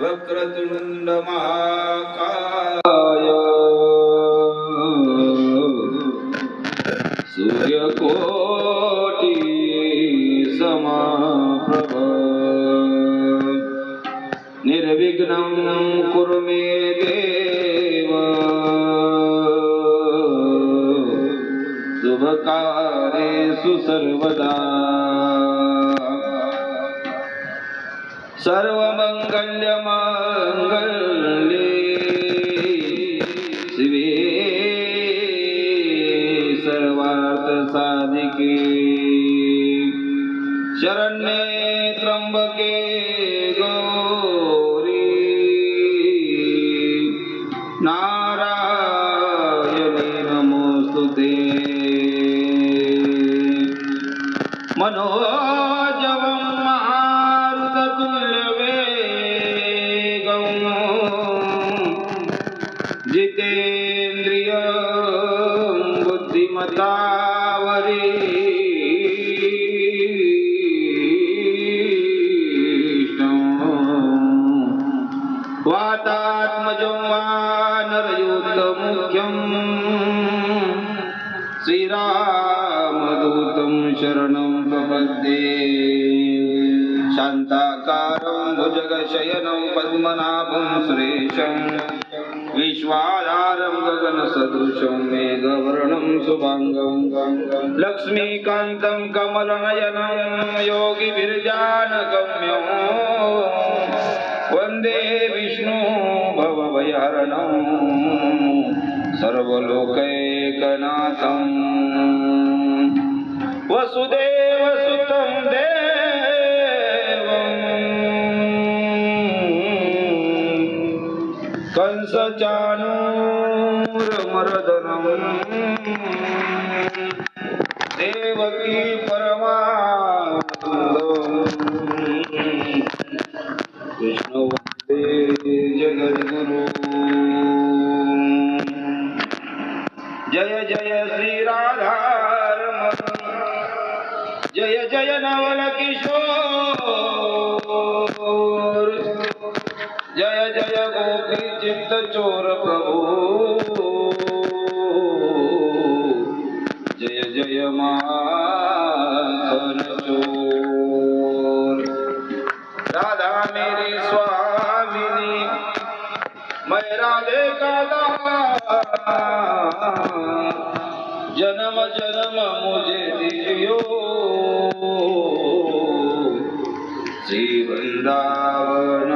वक्रतुंड महाकाय सूर्यकोटि समाप्रभ। निर्विघ्नं कुरु मे देव। शुभकार्येषु सर्वदा। सर्वमङ्गल्यमाङ्गल्ये शिवे सर्वार्थसाधिके शरण्ये त्र्यम्बके गौरी नारायणे नमोऽस्तु मनोजवं जितेन्द्रियं बुद्धिमतावरीष्टम् वातात्मजं वानरयुद्धमुख्यम् श्रीरामदूतं शरणं प्रपद्ये। शान्ताकारं भुजगशयनं पद्मनाभं सुरेशं विश्वाधारं गगनसदृशं मेघवर्णं शुभाङ्गं। लक्ष्मीकान्तं कमलनयनं योगिभिर्जानगम्यं वंदे विष्णु भवभयहरणम् सर्वलोकैकनाथम् वसुदेवसुतं देवम् कंसचानूरमर्दनम् देवकी परमानन्दम् कृष्ण वंदे जगद्गुरु। जय जय श्री राधारमण। जय जय नवल किशोर जय जय चित्त चोर प्रभु। जय जय माखन चोर। राधा मेरी स्वामिनी, मैं राधे का। जन्म जन्म मुझे वास श्री वृंदावन